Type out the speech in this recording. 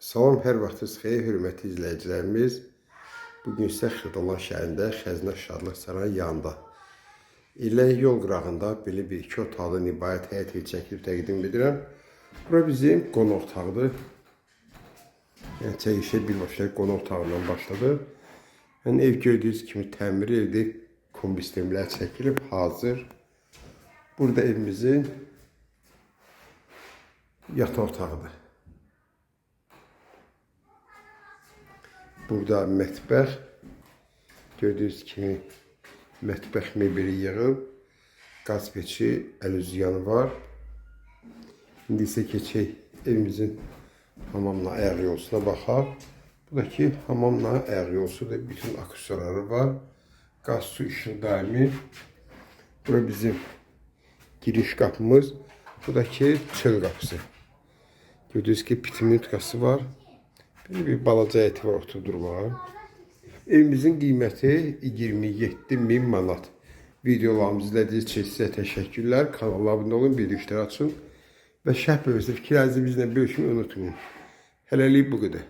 Salam, hər vaxtınız xeyir, hörmətli izləyicilərimiz. Bu gün isə Xırdalan şəhərində Xəzinə Şadlıq Sarayı yanında. İlə yol qırağında belə bir iki otaqlı nibayət həyət evi çəkilib təqdim edirəm. Bura bizim qonaq otağıdır. Yəni çəkilişə birbaşa qonaq otağından başladı. Yəni ev gördüyünüz kimi təmir evdir. Kombi sistemlər çəkilib, hazır. Burada evimizin yataq otağıdır. Burada mətbəx. Gördüyünüz kimi mətbəx mebeli yığıb. Qaz peçi, əlüzyanı var. İndi isə keçək evimizin hamamla ayaq yolsuna baxaq. Bu da ki hamamla ayaq yolsudur. Bütün aksesuarları var. Qaz, su, işıq daimi. Bura bizim giriş qapımız. Bu da ki çöl qapısı. Gördüyünüz ki pitin yutkası var. Bir balaca eti var oturdurmağa. Evimizin qiyməti 27 min manat. Videolarımızı izlədiyiniz üçün sizə təşəkkürlər. Kanala abunə olun, bildirişləri açın və şərh bölməsində fikirlərinizi bizlə bölüşmeyi unutmayın. Hələlik bu qədər.